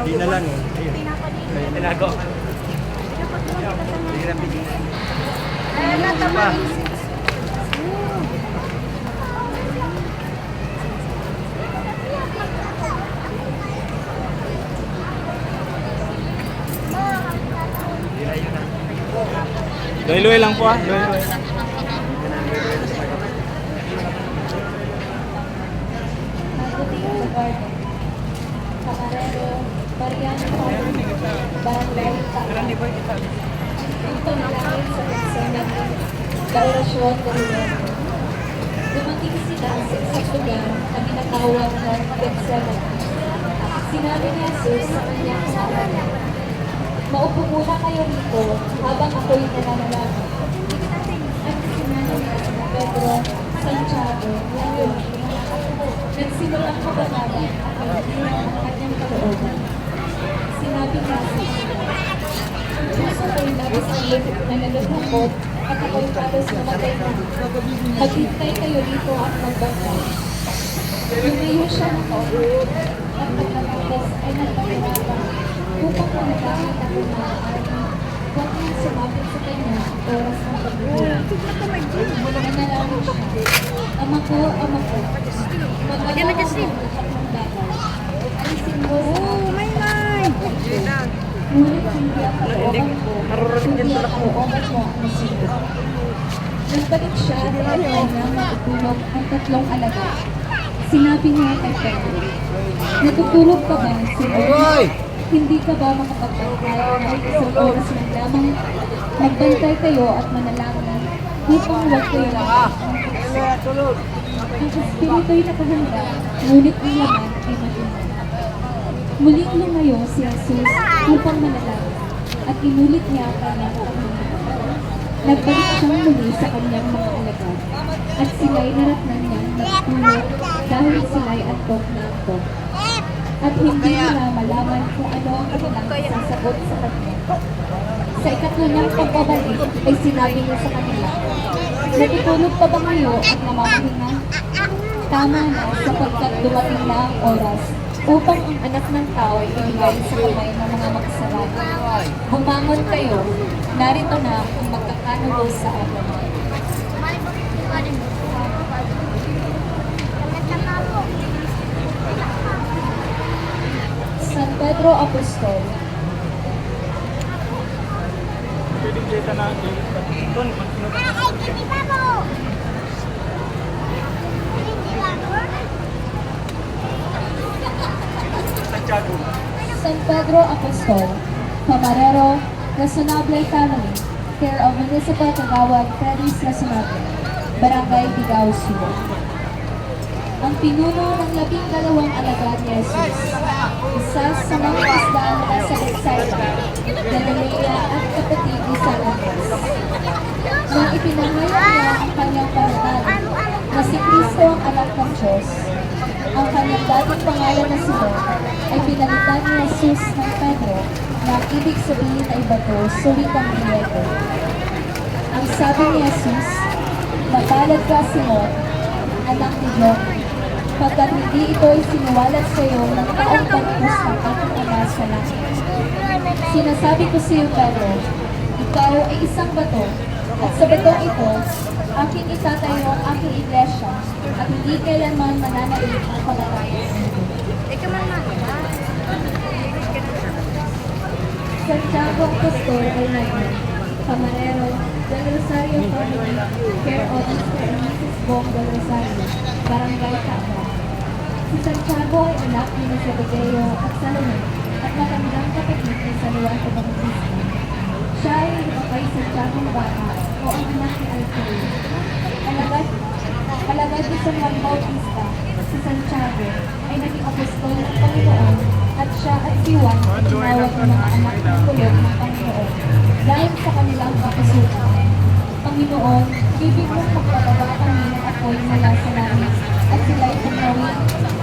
Hindi na lang eh. Ayun. Kaya tinago. Hirap bigyan. Ay, natama. Loy-loy lang po ah. Loy-loy. Mabuting sa garden. Camarero, Ito na lang sa eksena ng Laurasyon de Rivero. Dumating sila sa isang lugar na ginatawag na Gethsemane. Sinabi ni Jesus sa kanyang kasama, Maupo muna kayo rito habang ako'y nananalangin. At sinabi niya Pedro, Santiago, Leon, Nagsimulang kabanalan at pagdira ang kanyang kalooban. Sinabi niya sa kanila, Puso ang lupit na nalulungkot at ako'y halos namatay na. Maghintay kayo rito at magbantay. Lumayo siya kaupo at pagkatapos ay nagpapirapa upang manalangin ako na Huwag niyang sumapit sa kanya ang oras ng pagbubuhay. Nanalangin siya. Ama ko, ama ko. Magalaw ako ng lahat ng bagay. Alisin mo sa akin. Ngunit hindi ko, hindi ang kalooban mo. Nagbalik siya at tinatay na matutulog ang tatlong alaga. Sinabi niya kay Pedro, Natutulog ka ba, Simon? Hindi ka ba makapagpantay kahit isang oras lang lamang? Magbantay kayo at manalangin upang huwag kayo lang ang espiritu'y nakahanda, ngunit ang laman ay matindi. Muling lumayo si Jesus upang manalangin at inulit niya ang kanyang pagmamahal. Nagbalik siyang muli sa kanyang mga alagad at sila'y naratnan niyang nagtulog dahil sila'y antok na antok. At hindi nila malaman kung ano ang kanilang sasagot sa kanya. Sa ikatlo niyang pagbabalik ay sinabi niya sa kanila, Natutulog pa ba kayo at namamahinga? Tama na sapagkat dumating na ang oras upang ang anak ng tao ay ibigay sa kamay ng mga makasalanan. Bumangon kayo, narito na ang magkakanulo sa akin. San Pedro Apostol, Pwedeng dito na. Ton, San Pedro Apostol, Camarero, Razonable Family, care of Municipal Kagawad Freddy's Razonable, Barangay Bigao Sur. Ang pinuno ng labing dalawang alagad ni Jesus, isa sa mga isda mula sa Bethsaida, Galilea at kapatid ni San Andres. Nang ipinahayag niya ang kanyang pangalan na si Kristo ang anak ng Diyos, ang kanyang dating pangalan na Simon ay pinalitan ni Jesus ng Pedro na ibig sabihin ay bato, suwitang Griego. Ang sabi ni Jesus, Mapalad ka, Simon, anak ni John, pagkat hindi ito ay siniwalat sa iyo ng taong pagpus ng aking sa langit. Sinasabi ko sa iyo, Pedro, ikaw ay isang bato, at sa batong ito, aking itatayo ang aking iglesia, at hindi kailanman mananaig ang pagkakais. Santiago Apostol ay nayon, Camarero, Del Rosario Family, care of Mr. and Mrs. Bong Del Rosario, Barangay Cabra. Si Santiago ay anak ni Zebedeo at Salome at matandang kapatid ni Saluan Evangelista. Siya ay iba kay Santiago Bata o ang anak ni Alfredo. Alagad, alagad ni San Juan Bautista, si Santiago ay naging apostol ng Panginoon at siya at si Juan ay tinawag ng mga anak ng kulog ng Panginoon dahil sa kanilang kapasukan. Panginoon, ibig mong magpababa kami ng apoy mula sa langit at sila'y tumawid.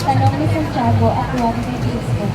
Tanong ni Santiago at Juan de Cristo.